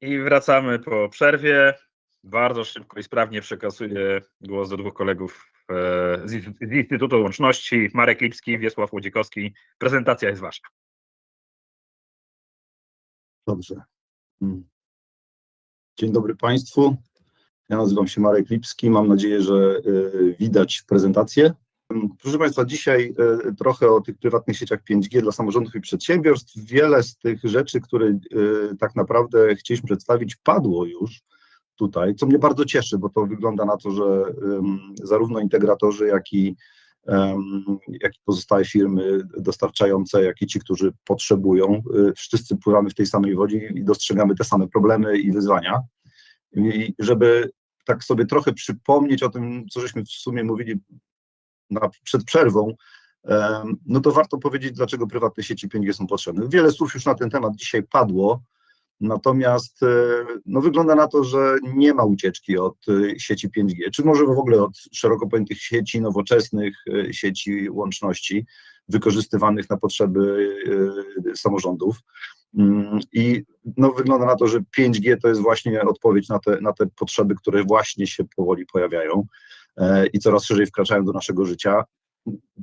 I wracamy po przerwie. Bardzo szybko i sprawnie przekazuję głos do dwóch kolegów e, z Instytutu- Łączności. Marek Lipski, Wiesław Łodzikowski. Prezentacja jest wasza. Dobrze. Mm. Dzień dobry Państwu. Ja nazywam się Marek Lipski. Mam nadzieję, że y, widać prezentację. Proszę Państwa, dzisiaj y, trochę o tych prywatnych sieciach 5G dla samorządów i przedsiębiorstw. Wiele z tych rzeczy, które y, tak naprawdę chcieliśmy przedstawić, padło już tutaj, co mnie bardzo cieszy, bo to wygląda na to, że zarówno integratorzy, jak i jak i pozostałe firmy dostarczające, jak i ci, którzy potrzebują. y, Wszyscy pływamy w tej samej wodzie i dostrzegamy te same problemy i wyzwania. I żeby tak sobie trochę przypomnieć o tym, co żeśmy w sumie mówili na, przed przerwą, no to warto powiedzieć, dlaczego prywatne sieci 5G są potrzebne. Wiele słów już na ten temat dzisiaj padło, natomiast e, no, wygląda na to, że nie ma ucieczki od e, sieci 5G, czy może w ogóle od szeroko pojętych sieci nowoczesnych, e, sieci łączności wykorzystywanych na potrzeby samorządów. Mm, I no, wygląda na to, że 5G to jest właśnie odpowiedź na te, na te potrzeby, które właśnie się powoli pojawiają i coraz szerzej wkraczają do naszego życia.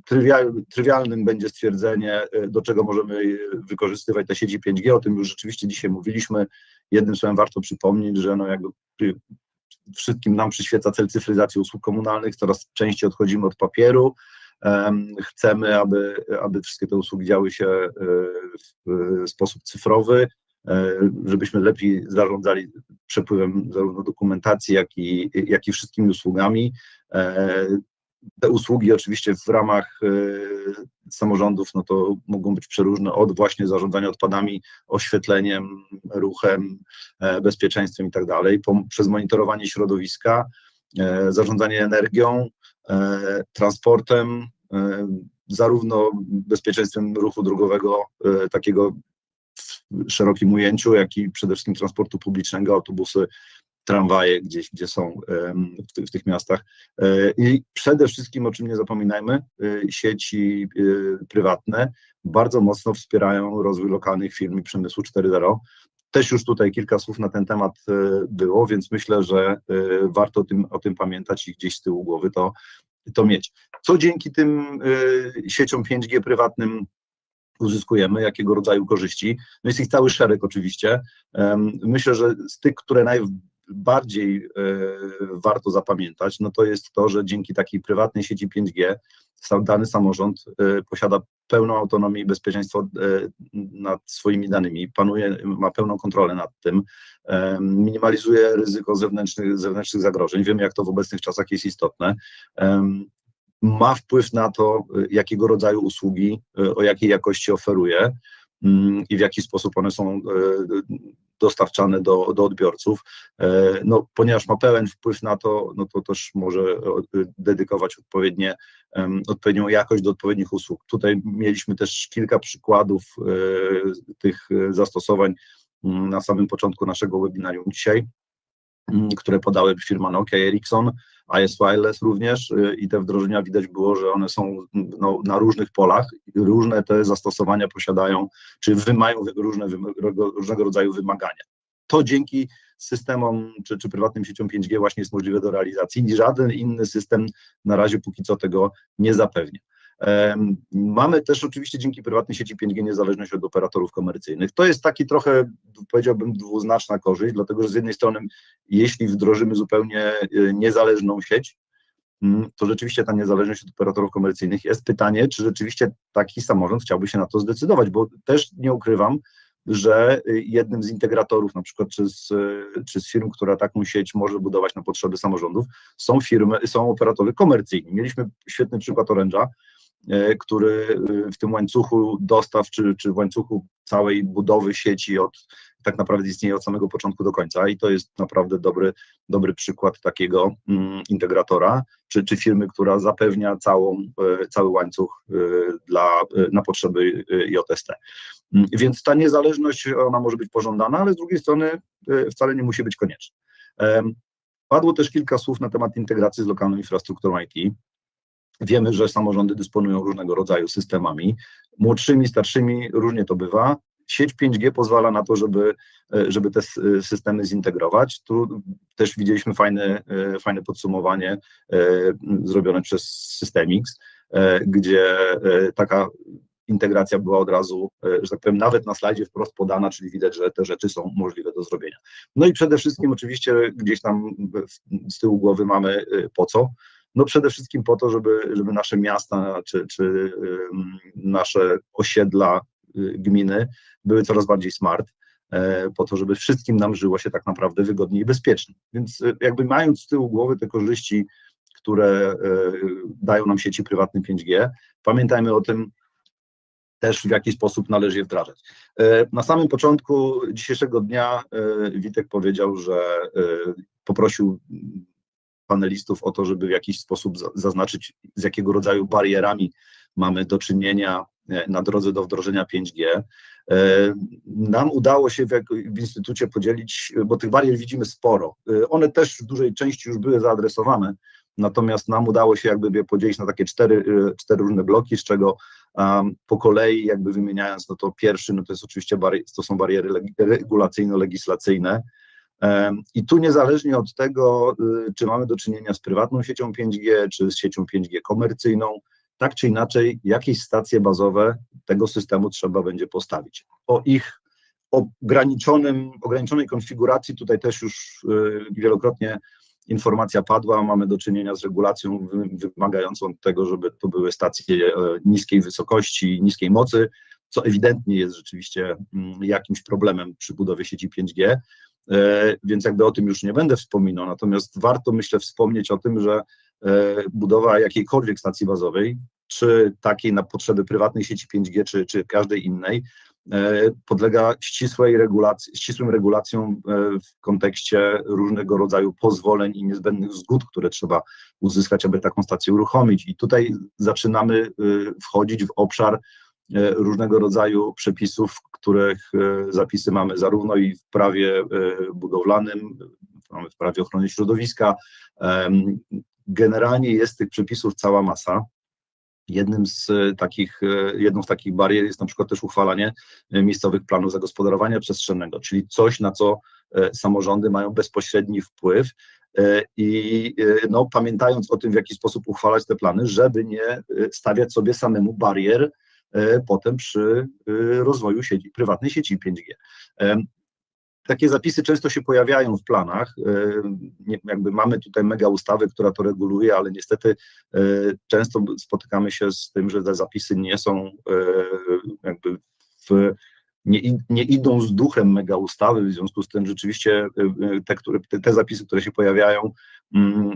Trywial, trywialnym będzie stwierdzenie, e, do czego możemy e, wykorzystywać te sieci 5G. O tym już rzeczywiście dzisiaj mówiliśmy. Jednym słowem warto przypomnieć, że no jakby wszystkim nam przyświeca cel cyfryzacji usług komunalnych, coraz częściej odchodzimy od papieru. Em, Chcemy, aby, aby wszystkie te usługi działy się e, w sposób cyfrowy, e, żebyśmy lepiej zarządzali przepływem zarówno dokumentacji, jak i, jak i wszystkimi usługami. E, Te usługi oczywiście w ramach e, samorządów, no to mogą być przeróżne, od właśnie zarządzania odpadami, oświetleniem, ruchem, e, bezpieczeństwem i tak dalej, przez monitorowanie środowiska, e, zarządzanie energią, e, transportem, e, zarówno bezpieczeństwem ruchu drogowego, e, takiego w szerokim ujęciu, jak i przede wszystkim transportu publicznego, autobusy, tramwaje gdzieś, gdzie są w, ty, w tych miastach. E, I przede wszystkim, o czym nie zapominajmy, e, sieci e, prywatne bardzo mocno wspierają rozwój lokalnych firm i przemysłu 4.0. Też już tutaj kilka słów na ten temat było, więc myślę, że warto o tym, o tym pamiętać i gdzieś z tyłu głowy to, to mieć. Co dzięki tym sieciom 5G prywatnym uzyskujemy, jakiego rodzaju korzyści? No jest ich cały szereg oczywiście. Myślę, że z tych, które najbardziej e, warto zapamiętać, no to jest to, że dzięki takiej prywatnej sieci 5G sam dany samorząd e, posiada pełną autonomię i bezpieczeństwo e, nad swoimi danymi, panuje, ma pełną kontrolę nad tym, minimalizuje ryzyko zewnętrznych, zewnętrznych zagrożeń. Wiemy, jak to w obecnych czasach jest istotne. Ma wpływ na to, y, jakiego rodzaju usługi, y, o jakiej jakości oferuje mm, i w jaki sposób one są y, dostarczane do, do odbiorców. E, No, ponieważ ma pełen wpływ na to, no to też może dedykować odpowiednie, odpowiednią jakość do odpowiednich usług. Tutaj mieliśmy też kilka przykładów e, tych e, zastosowań mm, na samym początku naszego webinarium dzisiaj, które podały firma Nokia, Ericsson, IS Wireless również y, i te wdrożenia widać było, że one są no, na różnych polach, i różne te zastosowania posiadają, czy wy mają wy- różne, różnego rodzaju wymagania. To dzięki systemom czy, czy prywatnym sieciom 5G właśnie jest możliwe do realizacji i żaden inny system na razie póki co tego nie zapewnia. Mamy też oczywiście dzięki prywatnej sieci 5G niezależność od operatorów komercyjnych. To jest taki trochę, powiedziałbym, dwuznaczna korzyść, dlatego że z jednej strony, jeśli wdrożymy zupełnie y, niezależną sieć, mm, to rzeczywiście ta niezależność od operatorów komercyjnych jest. Pytanie, czy rzeczywiście taki samorząd chciałby się na to zdecydować, bo też nie ukrywam, że y, jednym z integratorów, na przykład czy z, y, czy z firm, która taką sieć może budować na potrzeby samorządów, są firmy, są operatorzy komercyjni. Mieliśmy świetny przykład Orange'a, e, który y, w tym łańcuchu dostaw, czy, czy w łańcuchu całej budowy sieci od tak naprawdę istnieje od samego początku do końca i to jest naprawdę dobry, dobry przykład takiego mm, integratora, czy, czy firmy, która zapewnia całą, e, cały łańcuch e, dla, e, na potrzeby e, JST. Mm, Więc ta niezależność, ona może być pożądana, ale z drugiej strony e, wcale nie musi być konieczna. Padło też kilka słów na temat integracji z lokalną infrastrukturą IT. Wiemy, że samorządy dysponują różnego rodzaju systemami, młodszymi, starszymi, różnie to bywa. sieć 5G pozwala na to, żeby, e, żeby te s- systemy zintegrować. Tu też widzieliśmy fajne, e, fajne podsumowanie e, zrobione przez Systemix, e, gdzie e, taka integracja była od razu, e, że tak powiem, nawet na slajdzie wprost podana, czyli widać, że te rzeczy są możliwe do zrobienia. No i przede wszystkim oczywiście gdzieś tam z tyłu głowy mamy e, po co. No przede wszystkim po to, żeby, żeby nasze miasta czy, czy nasze osiedla, y, gminy były coraz bardziej smart, e, po to, żeby wszystkim nam żyło się tak naprawdę wygodnie i bezpiecznie. Więc y, jakby mając z tyłu głowy te korzyści, które e, dają nam sieci prywatne 5G, pamiętajmy o tym też, w jaki sposób należy je wdrażać. E, Na samym początku dzisiejszego dnia Witek powiedział, że poprosił panelistów o to, żeby w jakiś sposób za- zaznaczyć, z jakiego rodzaju barierami mamy do czynienia e, na drodze do wdrożenia 5G. E, Nam udało się w, w Instytucie podzielić, bo tych barier widzimy sporo. E, One też w dużej części już były zaadresowane, natomiast nam udało się jakby je podzielić na takie cztery, e, cztery różne bloki, z czego um, po kolei jakby wymieniając, no to pierwszy, no to jest oczywiście bari- to są bariery leg- regulacyjno-legislacyjne, I tu niezależnie od tego, y, czy mamy do czynienia z prywatną siecią 5G, czy z siecią 5G komercyjną, tak czy inaczej, jakieś stacje bazowe tego systemu trzeba będzie postawić. O ich ograniczonym, ograniczonej konfiguracji tutaj też już y, wielokrotnie informacja padła, mamy do czynienia z regulacją wy- wymagającą tego, żeby to były stacje e, niskiej wysokości, niskiej mocy, co ewidentnie jest rzeczywiście mm, jakimś problemem przy budowie sieci 5G. E, więc jakby o tym już nie będę wspominał, natomiast warto myślę wspomnieć o tym, że e, budowa jakiejkolwiek stacji bazowej, czy takiej na potrzeby prywatnej sieci 5G, czy, czy każdej innej, e, podlega ścisłej regulacji, ścisłym regulacjom w kontekście różnego rodzaju pozwoleń i niezbędnych zgód, które trzeba uzyskać, aby taką stację uruchomić. I tutaj zaczynamy wchodzić w obszar różnego rodzaju przepisów, których e, zapisy mamy zarówno i w prawie e, budowlanym, mamy w prawie ochrony środowiska. Generalnie jest tych przepisów cała masa. Jednym z e, takich, e, jedną z takich barier jest na przykład też uchwalanie e, miejscowych planów zagospodarowania przestrzennego, czyli coś, na co e, samorządy mają bezpośredni wpływ. E, I e, no, pamiętając o tym, w jaki sposób uchwalać te plany, żeby nie e, stawiać sobie samemu barier e, potem przy e, rozwoju sieci, prywatnej sieci 5G. Em, Takie zapisy często się pojawiają w planach. e, Jakby mamy tutaj mega ustawę, która to reguluje, ale niestety e, często spotykamy się z tym, że te zapisy nie są e, jakby w, nie, nie idą z duchem mega ustawy, w związku z tym rzeczywiście e, e, te, które, te, te zapisy, które się pojawiają,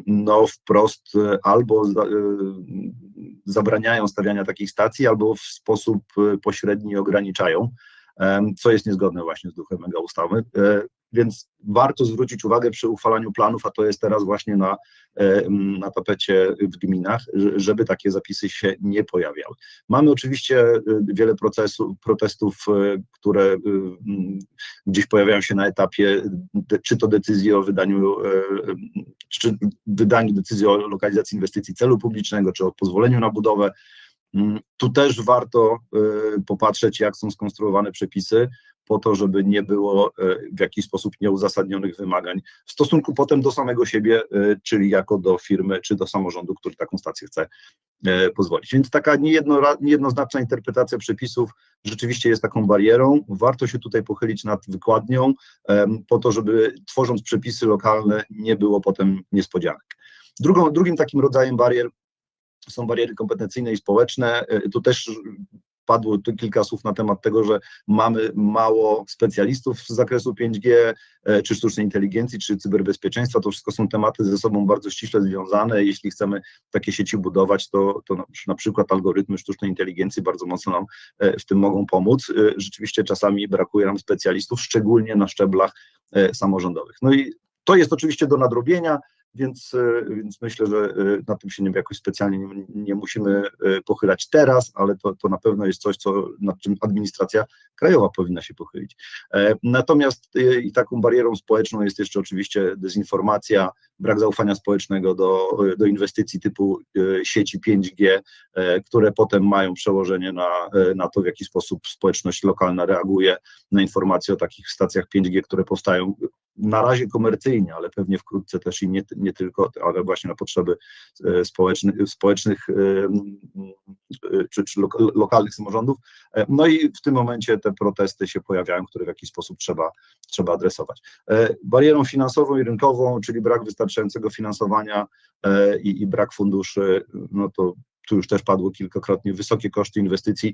no wprost e, albo za, e, zabraniają stawiania takich stacji, albo w sposób e, pośredni ograniczają co jest niezgodne właśnie z duchem mega ustawy. Więc warto zwrócić uwagę przy uchwalaniu planów, a to jest teraz właśnie na, e, na tapecie w gminach, że- żeby takie zapisy się nie pojawiały. Mamy oczywiście e, wiele procesu, protestów, e, które gdzieś pojawiają się na etapie, czy to decyzji o wydaniu, czy wydaniu decyzji o lokalizacji inwestycji celu publicznego, czy o pozwoleniu na budowę. Mm, Tu też warto popatrzeć, jak są skonstruowane przepisy, po to, żeby nie było y, w jakiś sposób nieuzasadnionych wymagań w stosunku potem do samego siebie, y, czyli jako do firmy czy do samorządu, który taką stację chce y, pozwolić. Więc taka niejedno, niejednoznaczna interpretacja przepisów rzeczywiście jest taką barierą. Warto się tutaj pochylić nad wykładnią, po to, żeby tworząc przepisy lokalne nie było potem niespodzianek. Drugą, drugim takim rodzajem barier są bariery kompetencyjne i społeczne. E, Tu też padło tu kilka słów na temat tego, że mamy mało specjalistów z zakresu 5G, e, czy sztucznej inteligencji, czy cyberbezpieczeństwa. To wszystko są tematy ze sobą bardzo ściśle związane. Jeśli chcemy takie sieci budować, to, to na, przykład algorytmy sztucznej inteligencji bardzo mocno nam e, w tym mogą pomóc. E, Rzeczywiście czasami brakuje nam specjalistów, szczególnie na szczeblach samorządowych. No i to jest oczywiście do nadrobienia więc, e, więc myślę, że e, na tym się nie, jakoś specjalnie nie, nie musimy e, pochylać teraz, ale to, to na pewno jest coś, co, nad czym administracja krajowa powinna się pochylić. Natomiast i taką barierą społeczną jest jeszcze oczywiście dezinformacja, brak zaufania społecznego do, do inwestycji typu sieci 5G, które potem mają przełożenie na, na to, w jaki sposób społeczność lokalna reaguje na informacje o takich stacjach 5G, które powstają na razie komercyjnie, ale pewnie wkrótce też i nie, nie tylko, ale właśnie na potrzeby e, społecznych, społecznych e, e, czy, czy lokalnych samorządów. No i w tym momencie te protesty się pojawiają, które w jakiś sposób trzeba, trzeba adresować. Barierą finansową i rynkową, czyli brak wystarczającego finansowania i, i brak funduszy, no to tu już też padło kilkakrotnie, wysokie koszty inwestycji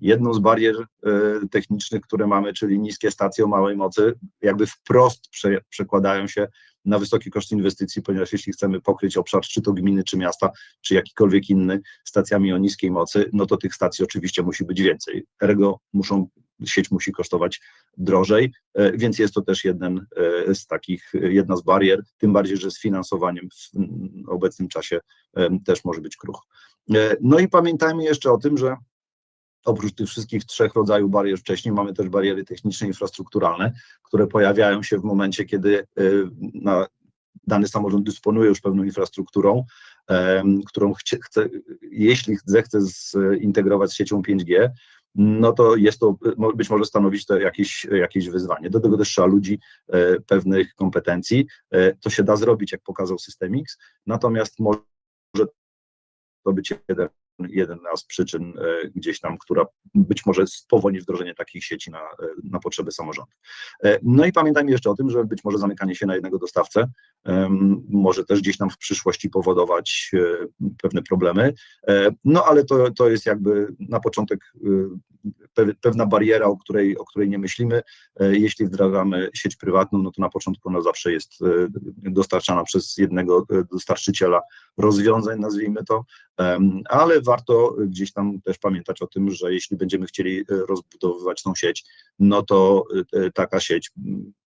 jedną z barier e, technicznych, które mamy, czyli niskie stacje o małej mocy, jakby wprost prze, przekładają się na wysoki koszt inwestycji, ponieważ jeśli chcemy pokryć obszar czy to gminy, czy miasta, czy jakikolwiek inny stacjami o niskiej mocy, no to tych stacji oczywiście musi być więcej. Ergo muszą, sieć musi kosztować drożej, e, więc jest to też jeden e, z takich, jedna z barier, tym bardziej, że z finansowaniem w obecnym czasie też może być kruch. No i pamiętajmy jeszcze o tym, że Oprócz tych wszystkich trzech rodzajów barier wcześniej mamy też bariery techniczne, infrastrukturalne, które pojawiają się w momencie, kiedy y, na dany samorząd dysponuje już pewną infrastrukturą, którą chce, chce jeśli zechce zintegrować z siecią 5G, no to jest to, być może stanowić to jakieś, jakieś wyzwanie. Do tego też trzeba ludzi, e, pewnych kompetencji. E, to się da zrobić, jak pokazał Systemix, natomiast może to być jeden jeden z przyczyn e, gdzieś tam, która być może spowolni wdrożenie takich sieci na, e, na potrzeby samorządu. E, no i pamiętajmy jeszcze o tym, że być może zamykanie się na jednego dostawcę może też gdzieś tam w przyszłości powodować pewne problemy, no ale to, to jest jakby na początek pewna bariera, o której, o której nie myślimy. Jeśli wdrażamy sieć prywatną, no to na początku ona zawsze jest dostarczana przez jednego dostarczyciela rozwiązań, nazwijmy to, ale warto gdzieś tam też pamiętać o tym, że jeśli będziemy chcieli e, rozbudowywać tą sieć, no to e, taka sieć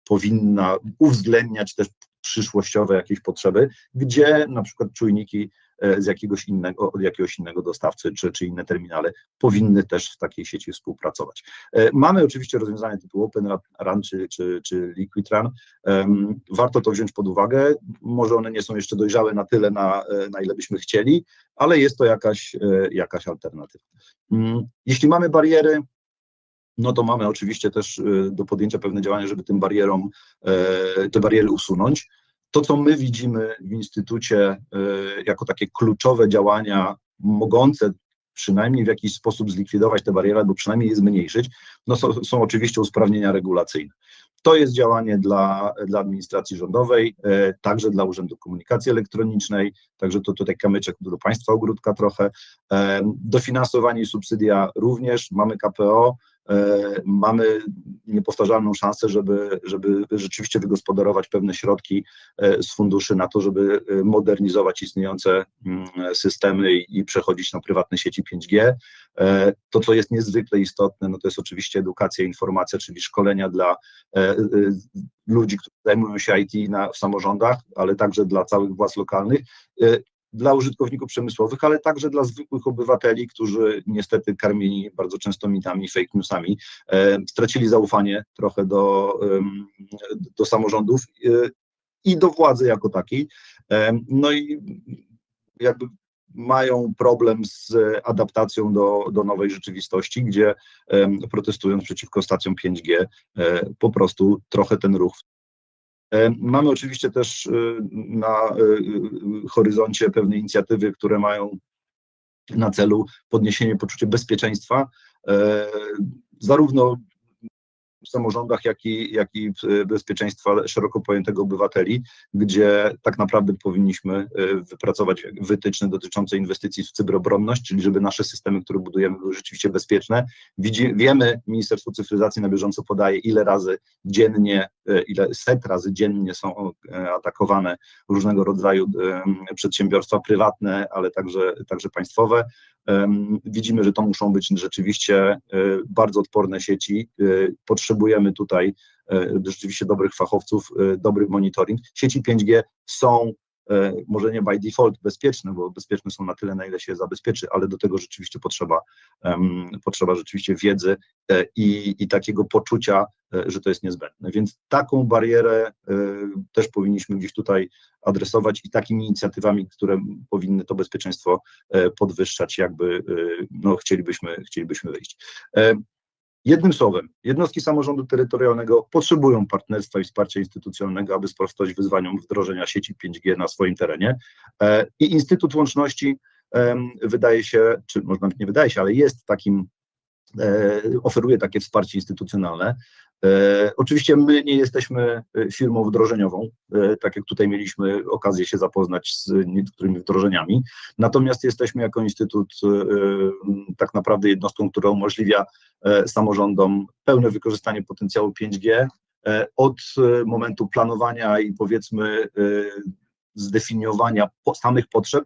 powinna uwzględniać też przyszłościowe jakieś potrzeby, gdzie na przykład czujniki z jakiegoś innego, od jakiegoś innego dostawcy, czy, czy inne terminale powinny też w takiej sieci współpracować. E, mamy oczywiście rozwiązania typu Open Run czy, czy, czy Liquid Run. Warto to wziąć pod uwagę. Może one nie są jeszcze dojrzałe na tyle, na, e, na ile byśmy chcieli, ale jest to jakaś, jakaś alternatywa. Mm, jeśli mamy bariery, no to mamy oczywiście też do podjęcia pewne działania, żeby tym barierom, te bariery usunąć to, co my widzimy w Instytucie e, jako takie kluczowe działania mogące przynajmniej w jakiś sposób zlikwidować te bariery, albo przynajmniej je zmniejszyć, no są, są oczywiście usprawnienia regulacyjne. To jest działanie dla, dla administracji rządowej, e, także dla Urzędu Komunikacji Elektronicznej, także to tutaj kamyczek do Państwa ogródka trochę. E, dofinansowanie i subsydia również, mamy KPO, mamy niepowtarzalną szansę, żeby, żeby rzeczywiście wygospodarować pewne środki e, z funduszy na to, żeby e, modernizować istniejące mm, systemy i przechodzić na prywatne sieci 5G. To, co jest niezwykle istotne, no to jest oczywiście edukacja, informacja, czyli szkolenia dla ludzi, którzy zajmują się IT na, w samorządach, ale także dla całych władz lokalnych dla użytkowników przemysłowych, ale także dla zwykłych obywateli, którzy niestety karmieni bardzo często mitami, fake newsami, e, stracili zaufanie trochę do, do samorządów e, i do władzy jako takiej. E, no i jakby mają problem z adaptacją do, do nowej rzeczywistości, gdzie protestując przeciwko stacjom 5G, po prostu trochę ten ruch mamy oczywiście też e, na e, horyzoncie pewne inicjatywy, które mają na celu podniesienie poczucia bezpieczeństwa, zarówno w samorządach, jak i, jak i bezpieczeństwa szeroko pojętego obywateli, gdzie tak naprawdę powinniśmy e, wypracować wytyczne dotyczące inwestycji w cyberobronność, czyli żeby nasze systemy, które budujemy, były rzeczywiście bezpieczne. Widzi, wiemy, Ministerstwo Cyfryzacji na bieżąco podaje, ile razy dziennie, e, ile set razy dziennie są e, atakowane różnego rodzaju przedsiębiorstwa prywatne, ale także, także państwowe. Widzimy, że to muszą być rzeczywiście bardzo odporne sieci. Potrzebujemy tutaj rzeczywiście dobrych fachowców, dobry monitoring. Sieci 5G są e, może nie by default bezpieczne, bo bezpieczne są na tyle, na ile się zabezpieczy, ale do tego rzeczywiście potrzeba, em, potrzeba rzeczywiście wiedzy e, i, i takiego poczucia, e, że to jest niezbędne. Więc taką barierę e, też powinniśmy gdzieś tutaj adresować i takimi inicjatywami, które powinny to bezpieczeństwo e, podwyższać, jakby e, no, chcielibyśmy, chcielibyśmy wyjść. Jednym słowem, jednostki samorządu terytorialnego potrzebują partnerstwa i wsparcia instytucjonalnego, aby sprostać wyzwaniom wdrożenia sieci 5G na swoim terenie. E, I Instytut Łączności wydaje się, czy może nawet nie wydaje się, ale jest takim, e, oferuje takie wsparcie instytucjonalne. E, Oczywiście my nie jesteśmy e, firmą wdrożeniową, e, tak jak tutaj mieliśmy okazję się zapoznać z niektórymi wdrożeniami, natomiast jesteśmy jako instytut tak naprawdę jednostką, która umożliwia samorządom pełne wykorzystanie potencjału 5G e, od momentu planowania i powiedzmy zdefiniowania samych potrzeb,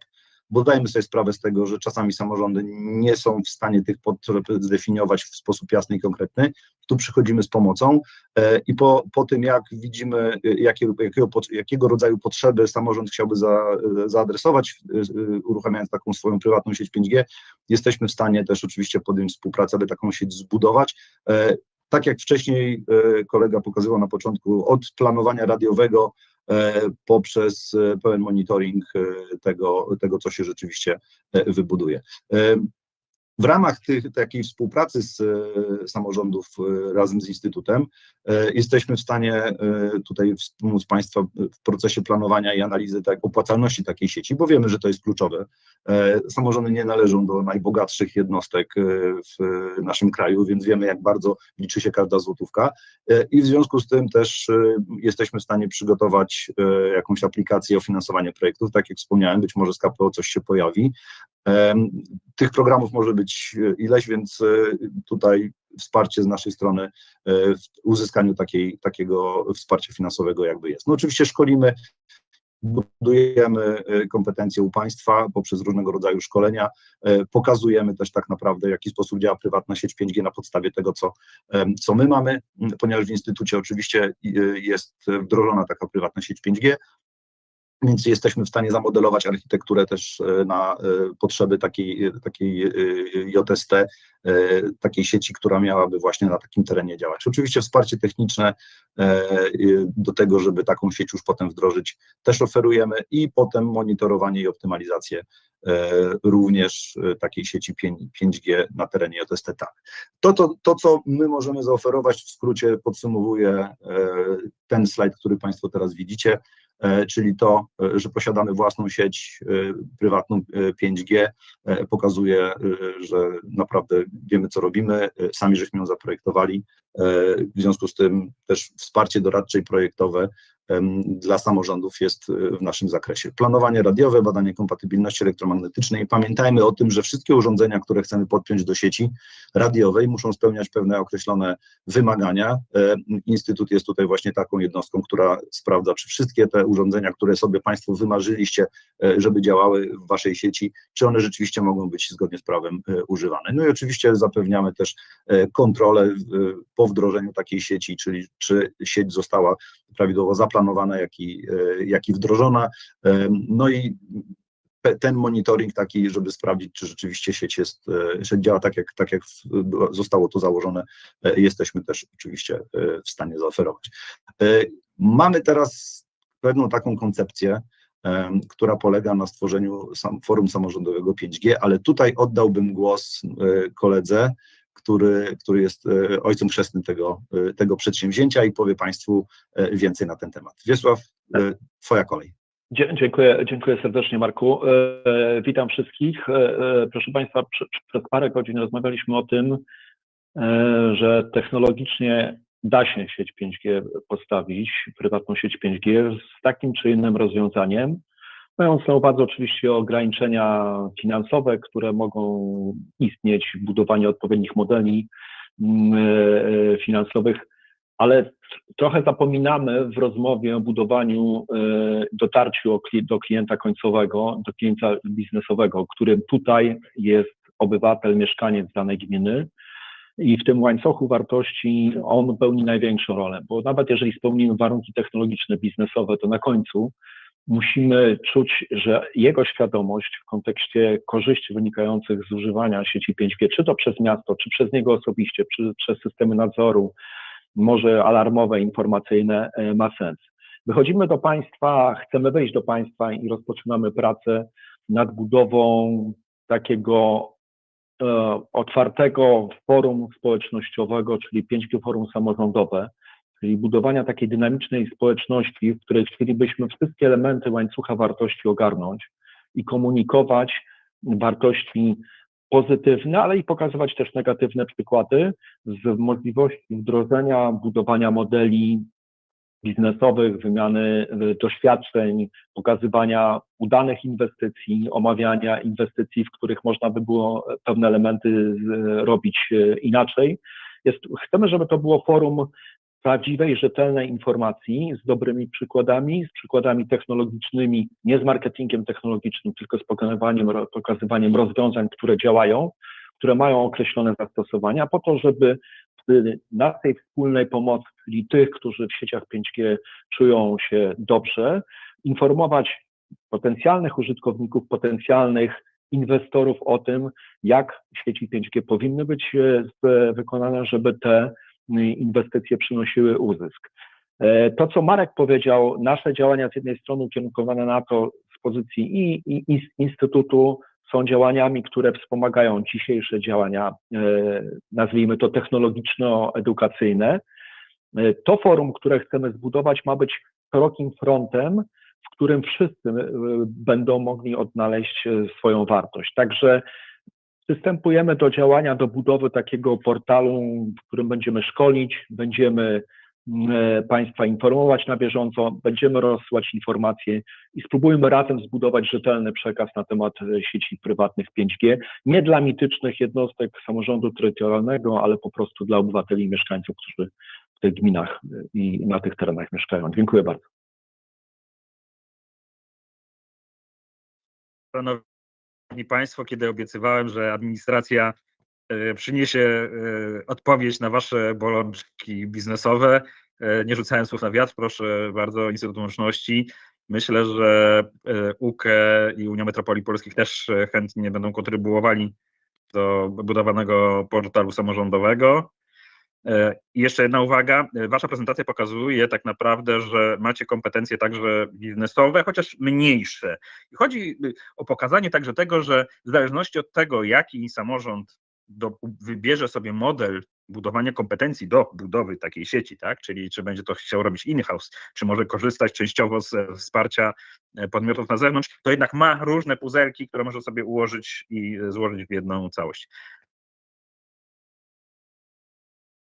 bo zdajemy sobie sprawę z tego, że czasami samorządy nie są w stanie tych potrzeb zdefiniować w sposób jasny i konkretny. Tu przychodzimy z pomocą e, i po, po tym, jak widzimy, e, jakie, jakiego, jakiego rodzaju potrzeby samorząd chciałby za, zaadresować, e, e, uruchamiając taką swoją prywatną sieć 5G, jesteśmy w stanie też oczywiście podjąć współpracę, aby taką sieć zbudować. Tak jak wcześniej kolega pokazywał na początku, od planowania radiowego poprzez e, pełen monitoring e, tego, tego, co się rzeczywiście e, wybuduje. W ramach tych, takiej współpracy z e, samorządów e, razem z Instytutem e, jesteśmy w stanie tutaj wspomóc Państwa w procesie planowania i analizy tak, opłacalności takiej sieci, bo wiemy, że to jest kluczowe. Samorządy nie należą do najbogatszych jednostek w naszym kraju, więc wiemy, jak bardzo liczy się każda złotówka i w związku z tym też jesteśmy w stanie przygotować jakąś aplikację o finansowanie projektów. Tak jak wspomniałem, być może z KPO coś się pojawi. Tych programów może być e, ileś, więc e, tutaj wsparcie z naszej strony e, w uzyskaniu takiej, takiego wsparcia finansowego jakby jest. No oczywiście szkolimy, budujemy kompetencje u państwa poprzez różnego rodzaju szkolenia, pokazujemy też tak naprawdę, w jaki sposób działa prywatna sieć 5G na podstawie tego, co, co my mamy, ponieważ w instytucie oczywiście jest wdrożona taka prywatna sieć 5G, więc jesteśmy w stanie zamodelować architekturę też e, na e, potrzeby takiej, takiej e, JST, e, takiej sieci, która miałaby właśnie na takim terenie działać. Oczywiście wsparcie techniczne e, e, do tego, żeby taką sieć już potem wdrożyć, też oferujemy i potem monitorowanie i optymalizację e, również e, takiej sieci 5G na terenie JST. To, to, to, co my możemy zaoferować, w skrócie podsumowuje e, ten slajd, który Państwo teraz widzicie e, czyli to, e, że posiadamy własną sieć e, prywatną e, 5G, e, pokazuje, e, że naprawdę wiemy, co robimy, e, sami żeśmy ją zaprojektowali, e, w związku z tym też wsparcie doradcze i projektowe dla samorządów jest e, w naszym zakresie. Planowanie radiowe, badanie kompatybilności elektromagnetycznej. Pamiętajmy o tym, że wszystkie urządzenia, które chcemy podpiąć do sieci radiowej, muszą spełniać pewne określone wymagania. E, Instytut jest tutaj właśnie taką jednostką, która sprawdza, czy wszystkie te urządzenia, które sobie Państwo wymarzyliście, e, żeby działały w Waszej sieci, czy one rzeczywiście mogą być zgodnie z prawem używane. No i oczywiście zapewniamy też kontrolę po wdrożeniu takiej sieci, czyli czy sieć została prawidłowo zaplanowana, jak i, e, jak i wdrożona. E, No i ten monitoring taki, żeby sprawdzić, czy rzeczywiście sieć jest, e, sieć działa tak, jak, tak jak zostało to założone, jesteśmy też oczywiście w stanie zaoferować. Mamy teraz pewną taką koncepcję, która polega na stworzeniu forum samorządowego 5G, ale tutaj oddałbym głos koledze, który, który jest e, ojcem chrzestnym tego, e, tego przedsięwzięcia i powie Państwu e, więcej na ten temat. Wiesław, Twoja kolej. Dziękuję, dziękuję serdecznie Marku. Witam wszystkich. Proszę Państwa, prze- przez parę godzin rozmawialiśmy o tym, że technologicznie da się sieć 5G postawić, prywatną sieć 5G z takim czy innym rozwiązaniem, mając na uwadze oczywiście ograniczenia finansowe, które mogą istnieć, budowanie odpowiednich modeli mm, e, finansowych, ale trochę zapominamy w rozmowie o budowaniu, e, dotarciu do klienta końcowego, do klienta biznesowego, którym tutaj jest obywatel, mieszkaniec danej gminy. I w tym łańcuchu wartości on pełni największą rolę, bo nawet jeżeli spełnimy warunki technologiczne, biznesowe, to na końcu musimy czuć, że jego świadomość w kontekście korzyści wynikających z używania sieci 5G, czy to przez miasto, czy przez niego osobiście, czy przez systemy nadzoru, może alarmowe, informacyjne, e, ma sens. Wychodzimy do państwa, chcemy wejść do państwa i rozpoczynamy pracę nad budową takiego e, otwartego forum społecznościowego, czyli 5G Forum Samorządowe, czyli budowania takiej dynamicznej społeczności, w której chcielibyśmy wszystkie elementy łańcucha wartości ogarnąć i komunikować wartości pozytywne, ale i pokazywać też negatywne przykłady z możliwości wdrożenia, budowania modeli biznesowych, wymiany y, doświadczeń, pokazywania udanych inwestycji, omawiania inwestycji, w których można by było pewne elementy y, robić y, inaczej. Jest, chcemy, żeby to było forum prawdziwej, rzetelnej informacji z dobrymi przykładami, z przykładami technologicznymi, nie z marketingiem technologicznym, tylko z pokazywaniem, pokazywaniem rozwiązań, które działają, które mają określone zastosowania, po to, żeby na tej wspólnej pomocy, czyli tych, którzy w sieciach 5G czują się dobrze, informować potencjalnych użytkowników, potencjalnych inwestorów o tym, jak sieci 5G powinny być e, wykonane, żeby te inwestycje przynosiły uzysk. E, to, co Marek powiedział, nasze działania z jednej strony ukierunkowane na to z pozycji i, i Instytutu są działaniami, które wspomagają dzisiejsze działania, e, nazwijmy to technologiczno-edukacyjne. E, to forum, które chcemy zbudować, ma być szerokim frontem, w którym wszyscy będą mogli odnaleźć swoją wartość. Także Przystępujemy do działania, do budowy takiego portalu, w którym będziemy szkolić, będziemy e, Państwa informować na bieżąco, będziemy rozsyłać informacje i spróbujmy razem zbudować rzetelny przekaz na temat e, sieci prywatnych 5G, nie dla mitycznych jednostek samorządu terytorialnego, ale po prostu dla obywateli i mieszkańców, którzy w tych gminach e, i na tych terenach mieszkają. Dziękuję bardzo. Szanowni Państwo, kiedy obiecywałem, że administracja e, przyniesie e, odpowiedź na Wasze bolączki biznesowe, e, nie rzucałem słów na wiatr, proszę bardzo, Instytut Łączności. Myślę, że UKE i Unia Metropolii Polskich też chętnie będą kontrybuowali do budowanego portalu samorządowego. I jeszcze jedna uwaga. Wasza prezentacja pokazuje tak naprawdę, że macie kompetencje także biznesowe, chociaż mniejsze. Chodzi o pokazanie także tego, że w zależności od tego, jaki samorząd do, wybierze sobie model budowania kompetencji do budowy takiej sieci, tak? Czyli czy będzie to chciał robić in-house, czy może korzystać częściowo z wsparcia podmiotów na zewnątrz, to jednak ma różne puzelki, które może sobie ułożyć i złożyć w jedną całość.